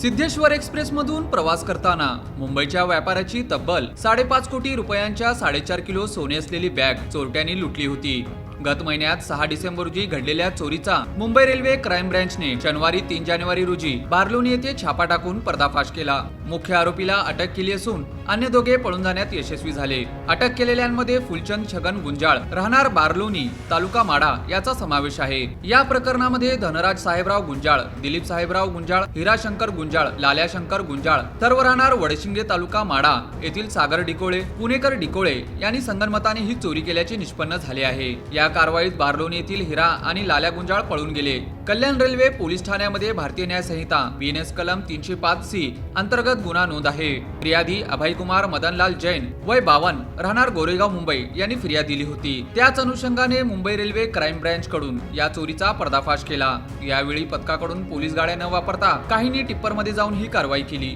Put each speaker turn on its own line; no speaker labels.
सिद्धेश्वर एक्सप्रेसमधून प्रवास करताना मुंबईच्या व्यापाऱ्याची तब्बल साडेपाच कोटी रुपयांच्या साडेचार किलो सोने असलेली बॅग चोरट्यांनी लुटली होती. गत महिन्यात सहा डिसेंबर रोजी घडलेल्या चोरीचा मुंबई रेल्वे क्राईम ब्रँचने शनिवारी तीन जानेवारी रोजी बार्लोनी येथे छापा टाकून पर्दाफाश केला. मुख्य आरोपीला अटक केली असून अन्य दोघे पळून जाण्यात यशस्वी झाले. अटक केलेल्यांमध्ये फुलचंद छगन गुंजाळ राहणार बार्लोनी तालुका माडा याचा समावेश आहे. या प्रकरणामध्ये धनराज साहेबराव गुंजाळ दिलीप साहेबराव गुंजाळ हिराशंकर गुंजाळ लाल्या शंकर गुंजाळ सर्व राहणार वडशिंगे तालुका माडा येथील सागर डिकोळे पुणेकर डिकोळे यांनी संगनमताने ही चोरी केल्याचे निष्पन्न झाले आहे. या कारवाईत बारलोनी येथील हिरा आणि लाल्या गुंजाळ पळून गेले. कल्याण रेल्वे पोलीस ठाण्यामध्ये भारतीय न्याय संहिता बीएनएस कलम तीनशे पाच सी अंतर्गत गुन्हा नोंद आहे. फिर्यादी अभयकुमार मदनलाल जैन वय बावन राहणार गोरेगाव मुंबई यांनी फिर्याद दिली होती. त्याच अनुषंगाने मुंबई रेल्वे क्राईम ब्रँच कडून या चोरीचा पर्दाफाश केला. यावेळी पथकाकडून पोलीस गाड्या न वापरता काहींनी टिप्परमध्ये जाऊन ही कारवाई केली.